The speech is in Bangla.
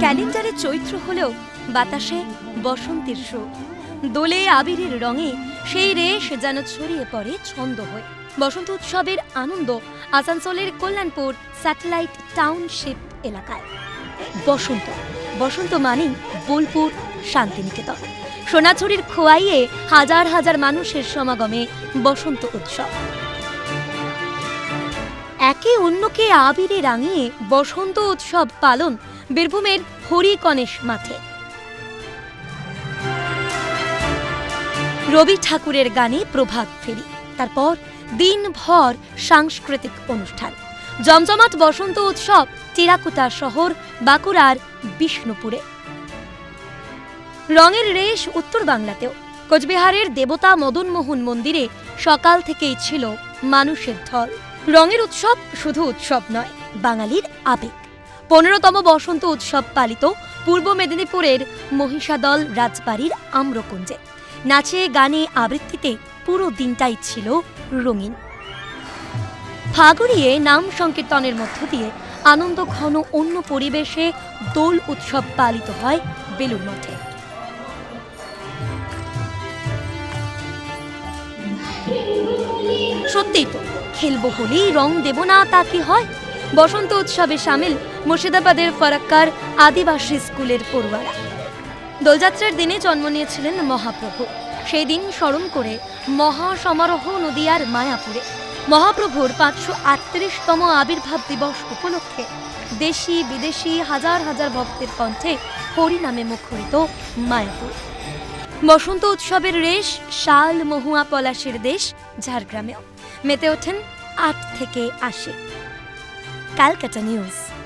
ক্যালেন্ডারে চৈত্র হলেও বাতাসে বসন্তের সুর। দোলে আবিরের রঙে সেই রেশ যেন ছড়িয়ে পড়ে ছন্দ হয়ে। বসন্ত উৎসবের আনন্দ আসানসোলের কল্যাণপুর স্যাটেলাইট টাউনশিপ এলাকায়। বসন্ত বসন্ত মানেই বোলপুর শান্তিনিকেতন। সোনাছড়ির খোয়াইয়ে হাজার হাজার মানুষের সমাগমে বসন্ত উৎসব। একে অন্যকে আবিরে রাঙিয়ে বসন্ত উৎসব পালন বীরভূমের হরিকণেশ মাঠে। রবি ঠাকুরের গানে প্রভাত ফেরি। তারপর দিনভর সাংস্কৃতিক অনুষ্ঠান। জমজমাট বসন্ত উৎসব টেরাকুটা শহর, বাঁকুড়ার বিষ্ণুপুরে। রঙের রেশ উত্তর বাংলাতেও। কোচবিহারের দেবতা মদনমোহন মন্দিরে সকাল থেকেই ছিল মানুষের ঢল। রঙের উৎসব শুধু উৎসব নয়, বাঙালির আবেগ। পনেরোতম বসন্ত উৎসব পালিত পূর্ব মেদিনীপুরের মহিষাদল রাজবাড়ির আম্রকুঞ্জে। নাচে, গানে, আবৃত্তিতে পুরো দিনটাই ছিল রঙিন। ফাগুড়িয়ে নাম সংকীর্তনের মধ্য দিয়ে আনন্দ ঘন অন্য পরিবেশে দোল উৎসব পালিত হয় বেলুর মঠে। সত্যিই তো, খেলব হলেই রং দেব না তা কি হয়? বসন্ত উৎসবে সামিল মুর্শিদাবাদের ফরাক্কার আদিবাসী স্কুলের পড়ুয়ারা। দোলযাত্রার দিনে জন্ম নিয়েছিলেন মহাপ্রভু। সেই দিন স্মরণ করে মহা সমারোহ নদিয়ার মায়াপুরে। মহাপ্রভুর পাঁচশো আটত্রিশতম আবির্ভাব দিবস উপলক্ষে দেশি বিদেশি হাজার হাজার ভক্তের কণ্ঠে হরিনামে মুখরিত মায়াপুর। বসন্ত উৎসবের রেশ শাল মহুয়া পলাশের দেশ ঝাড়গ্রামেও। মেতে ওঠেন আট থেকে আশি। ক্যালকাটা নিউজ।